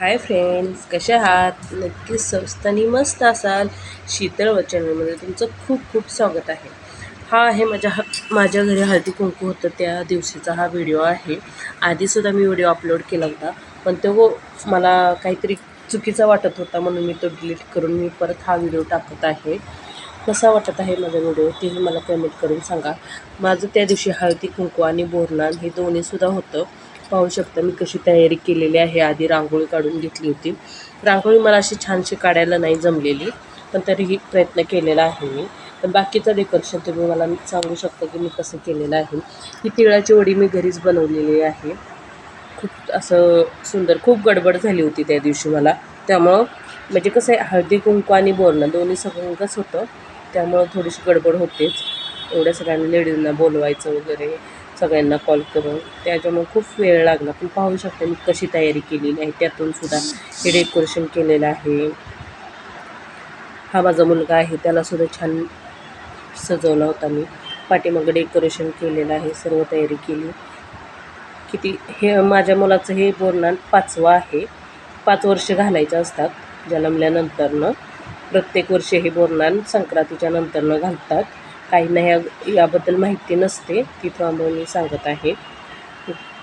Hi friends कसे आहात? नक्कीच स्वस्त आणि मस्त असाल. शीतळ व चॅनलमध्ये तुमचं खूप खूप स्वागत आहे. हा आहे माझ्या ह माझ्या घरी हळदी कुंकू होतं त्या दिवशीचा हा व्हिडिओ आहे. आधीसुद्धा मी व्हिडिओ अपलोड केला होता. पण तो मला काहीतरी चुकीचा वाटत होता म्हणून मी तो डिलीट करून मी परत हा व्हिडिओ टाकत आहे. कसा वाटत आहे माझा व्हिडिओ तेही मला कमेंट करून सांगा. माझं त्या दिवशी हळदी कुंकू आणि बोरनान हे दोन्हीसुद्धा होतं. पाहू शकता मी कशी तयारी केलेली आहे. आधी रांगोळी काढून घेतली होती. रांगोळी मला अशी छानशी काढायला नाही जमलेली पण तरीही प्रयत्न केलेला आहे मी. पण बाकीचं डेकोरेशन तुम्ही मला सांगू शकता की मी कसं केलेलं आहे. ही तिळाची वडी मी घरीच बनवलेली आहे. खूप असं सुंदर खूप गडबड झाली होती त्या दिवशी मला. त्यामुळं म्हणजे कसं आहे हळदी कुंकू आणि बोलणं दोन्ही सगळंच होतं. त्यामुळं थोडीशी गडबड होतेच. एवढ्या सगळ्यांना लेडीजना बोलवायचं वगैरे सगळ्यांना कॉल करून. त्याच्यामुळे खूप वेळ लागला. पण पाहू शकता मी कशी तयारी केलेली आहे. त्यातून सुद्धा हे डेकोरेशन केलेलं आहे. हा माझा मुलगा आहे. त्यालासुद्धा छान सजवला होता मी. पाठीमागं डेकोरेशन केलेलं आहे. सर्व तयारी केली. किती हे माझ्या मुलाचं हे बोरणार पाचवं आहे. पाच वर्ष घालायचं असतात. जन्मल्यानंतरनं. प्रत्येक वर्षी हे बोरणार संक्रांतीच्या नंतरनं घालतात. काहींना ह्या याबद्दल माहिती नसते तिथं मी सांगत आहे.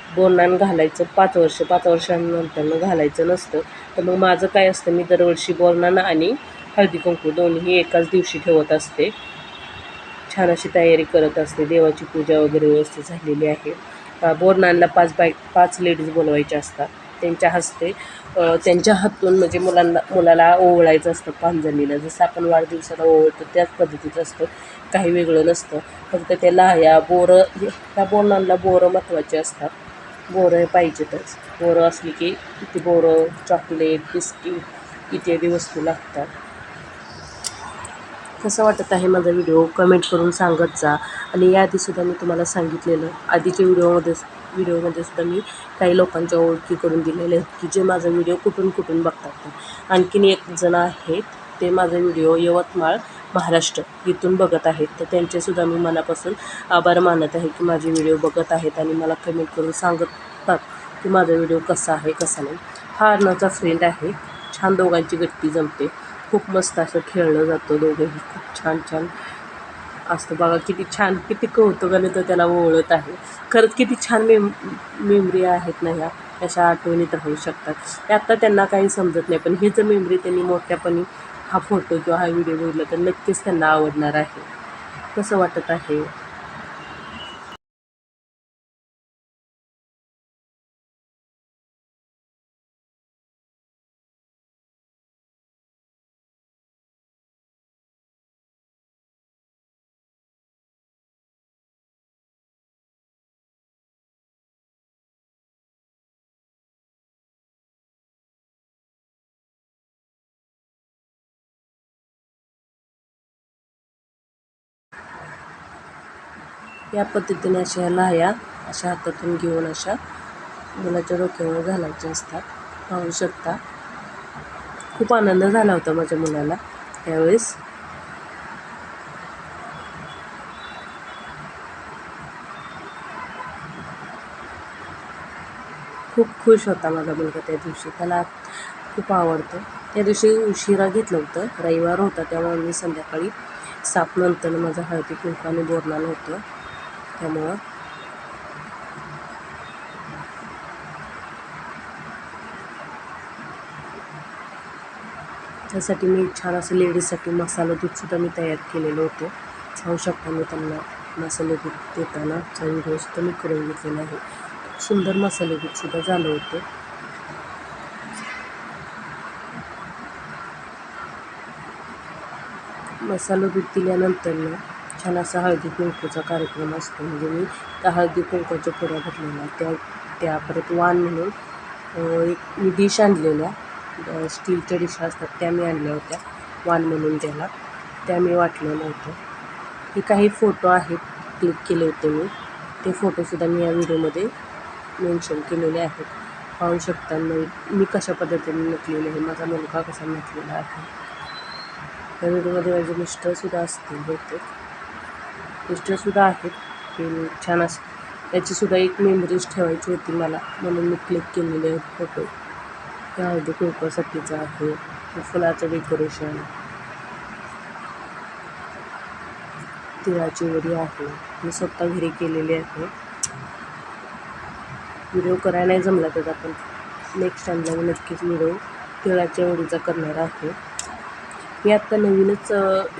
बोनान घालायचं पाच वर्ष पाच वर्षांनंतरनं घालायचं नसतं. तर मग माझं काय असतं मी दरवर्षी बोरनान आणि हळदी कुंकू दोन्ही एकाच दिवशी ठेवत असते. छान अशी तयारी करत असते. देवाची पूजा वगैरे व्यवस्थित झालेली आहे. बोरनानला पाच बाय पाच लेडीज बोलवायच्या असतात. त्यांच्या हस्ते त्यांच्या हातून म्हणजे मुलांना मुलाला ओवळायचं असतं पांजणीला जसं आपण वाढदिवसाला ओवळतो त्याच पद्धतीचं असतं. काही वेगळं नसतं. फक्त ते लाह्या बोरं ह्या बोरणांना बोरं महत्त्वाचे असतात. बोरं पाहिजेतच. बोरं असली की ती बोरं चॉकलेट बिस्किट इत्यादी वस्तू लागतात. कसं वाटत आहे माझा व्हिडिओ? कमेंट करून सांगत जा. आणि याआधीसुद्धा मी तुम्हाला सांगितलेलं आधीच्या व्हिडिओमध्ये व्हिडिओमध्ये सुद्धा मी काही लोकांच्या ओळखी करून दिलेले आहेत की जे माझा व्हिडिओ कुठून कुठून बघतात. आणखीन एक जण आहेत ते माझा व्हिडिओ यवतमाळ महाराष्ट्र इथून बघत आहेत. तर त्यांचेसुद्धा मी मनापासून आभार मानत आहे की माझे व्हिडिओ बघत आहेत आणि मला कमेंट करून सांगतात की माझा व्हिडिओ कसा आहे कसा नाही. हा अर्णाचा फ्रेंड आहे. छान दोघांची गट्टी जमते. खूप मस्त असं खेळलं जातं दोघंही. खूप छान छान असतं. बघा किती छान किती कौतुकाने तर त्याला ओळत आहे. खरंच किती छान मेम मेमरी आहेत ना ह्या. अशा आठवणीत राहू शकतात. आत्ता त्यांना काही समजत नाही पण ही जर मेमरी त्यांनी मोठ्यापणी हा फोटो किंवा हा व्हिडिओ बघितला तर नक्कीच त्यांना आवडणार आहे. कसं वाटत आहे? या पद्धतीने अशा लाह्या अशा हातातून घेऊन अशा मुलाच्या डोक्यावर घालायच्या असतात. पाहू शकता. खूप आनंद झाला होता माझ्या मुलाला त्यावेळेस खूप खुश होता माझा मुलगा त्या दिवशी. त्याला खूप आवडतं. त्या दिवशी उशिरा घेतलं होतं. रविवार होता त्यामुळे मी संध्याकाळी सात नंतर माझं हळदी कुंकाने बोरणाला होतं. त्यामुळं त्यासाठी मी छान असं लेडीजसाठी मसाला दूधसुद्धा मी तयार केलेलं होतं. सांगू शकता मी त्यांना मसाले दूध देताना. व्हिडिओसुद्धा मी करून घेतलेलं आहे. खूप सुंदर मसाले दूधसुद्धा झालं होतं. मसाला दूध दिल्यानंतर ना छान असा हळदी कुंकूचा कार्यक्रम असतो. म्हणजे मी त्या हळदी कुंकूच्या पुऱ्या भरलेल्या त्या त्या परत वाण म्हणून एक मी डिश आणलेल्या. स्टीलच्या डिशा असतात त्या मी आणल्या होत्या. वाण म्हणून त्याला. त्या मी वाटलेलं होतं हे काही फोटो आहेत. क्लिक केले होते मी. ते फोटोसुद्धा मी या व्हिडिओमध्ये मेन्शन केलेले आहेत. पाहू शकता मी मी कशा पद्धतीने नटलेले आहे माझा मुलगा कसा नटलेला आहे. या व्हिडिओमध्ये माझे मिस्टरसुद्धा असतील बहुतेक. पोस्टरसुद्धा आहेत की छान असं. त्याचीसुद्धा एक मेमरीज ठेवायची होती मला. म्हणून मी क्लिक केलेले आहेत फोटो हे हळदी कुंकवासाठीचं आहे. फुलाचं डेकोरेशन तिळाची वडी आहे. मी स्वतः घरी केलेली आहे. व्हिडिओ करायला नाही जमला तर आपण नेक्स्ट टाईमला मी नक्कीच व्हिडिओ तिळाच्या वडीचा करणार आहे. मी आत्ता नवीनच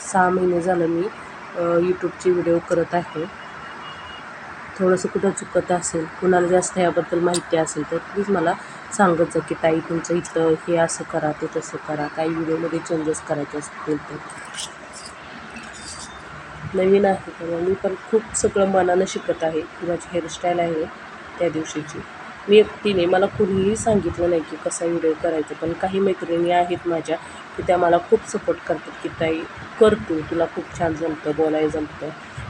सहा महिने झालं मी. यूट्यूबचे व्हिडिओ करत आहे. थोडंसं कुठं चुकत असेल कुणाला जास्त याबद्दल माहिती असेल तर प्लीज मला सांगत जा की ताई तुमचं इथं हे असं करा ते तसं करा. काही व्हिडिओमध्ये चेंजेस करायचे असतील तर. नवीन आहे तेव्हा मी पण खूप सगळं मनानं शिकत आहे. की माझी हेअरस्टाईल आहे त्या दिवशीची. मी एकटीने मला कुणीही सांगितलं नाही की कसा व्हिडिओ करायचा पण काही मैत्रिणी आहेत माझ्या की त्या मला खूप सपोर्ट करतात की ताई कर तू तुला खूप छान जमतं बोलायला जमतं.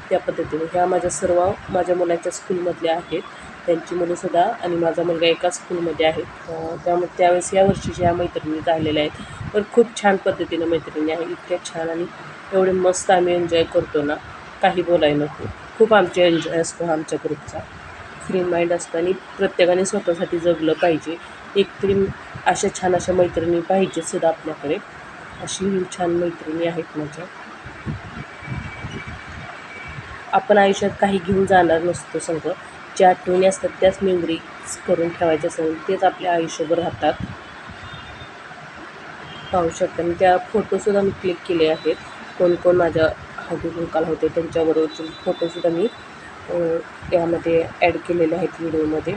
त्या पद्धतीने. ह्या माझ्या सर्व माझ्या मुलाच्या स्कूलमधल्या आहेत. त्यांची मुलंसुद्धा आणि माझा मुलगा एका स्कूलमध्ये आहे. त्यामुळे त्यावेळेस या वर्षीच्या ह्या मैत्रिणी झालेल्या आहेत. पण खूप छान पद्धतीनं मैत्रिणी आहे इतक्या छान आणि एवढे मस्त आम्ही एन्जॉय करतो ना. काही बोलायला नको. खूप आमचे एन्जॉय असतो आमच्या ग्रुपचा फ्री माइंड असतं आणि प्रत्येकाने स्वतःसाठी जगलं पाहिजे. एक तरी अशा छान अशा मैत्रिणी पाहिजे सुद्धा आपल्याकडे. अशी छान मैत्रिणी आहेत माझ्या. आपण आयुष्यात काही घेऊन जाणार नसतो संघ. ज्या आठवणी असतात त्याच मेमरीज करून ठेवायच्या असेल तेच आपल्या आयुष्यभर राहतात. पाहू शकता मी. त्या फोटोसुद्धा मी क्लिक केले आहेत. कोण कोण माझ्या हळदी कुंकाला होते त्यांच्याबरोबरचे फोटोसुद्धा मी यामध्ये ॲड केलेले आहेत व्हिडिओमध्ये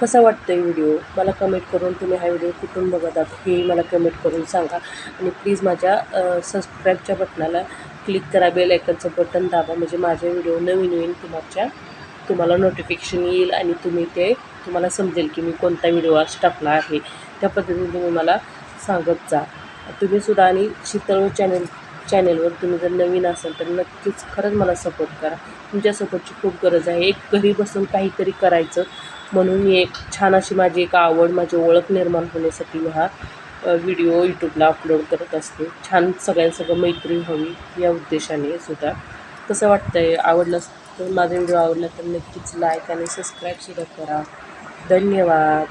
कसा वाटतं आहे व्हिडिओ मला कमेंट करून तुम्ही हा व्हिडिओ कुठून बघत आहात हे मला कमेंट करून सांगा. आणि प्लीज माझ्या सबस्क्राईबच्या बटनाला क्लिक करा बेल आयकनचं बटन दाबा. म्हणजे माझे व्हिडिओ नवीन नवीन तुमच्या तुम्हाला नोटिफिकेशन येईल आणि तुम्ही ते तुम्हाला समजेल की मी कोणता व्हिडिओ आज टाकला आहे. त्या पद्धतीने तुम्ही मला सांगत जा. तुम्ही सुद्धा आणि शीतळ चॅनल चॅनलवर तुम्ही जर नवीन असाल तर नक्कीच खरंच मला सपोर्ट करा. तुमच्या सपोर्टची खूप गरज आहे. एक घरी बसून काहीतरी करायचं म्हणून मी एक छान अशी माझी एक आवड माझी ओळख निर्माण होण्यासाठी मी हा व्हिडिओ यूट्यूबला अपलोड करत असते. छान सगळ्यांसगळं मैत्री हवी या उद्देशाने सुद्धा. कसं वाटतं आहे आवडलं तर माझा व्हिडिओ आवडला तर नक्कीच लाईक आणि सबस्क्राईबसुद्धा करा. धन्यवाद.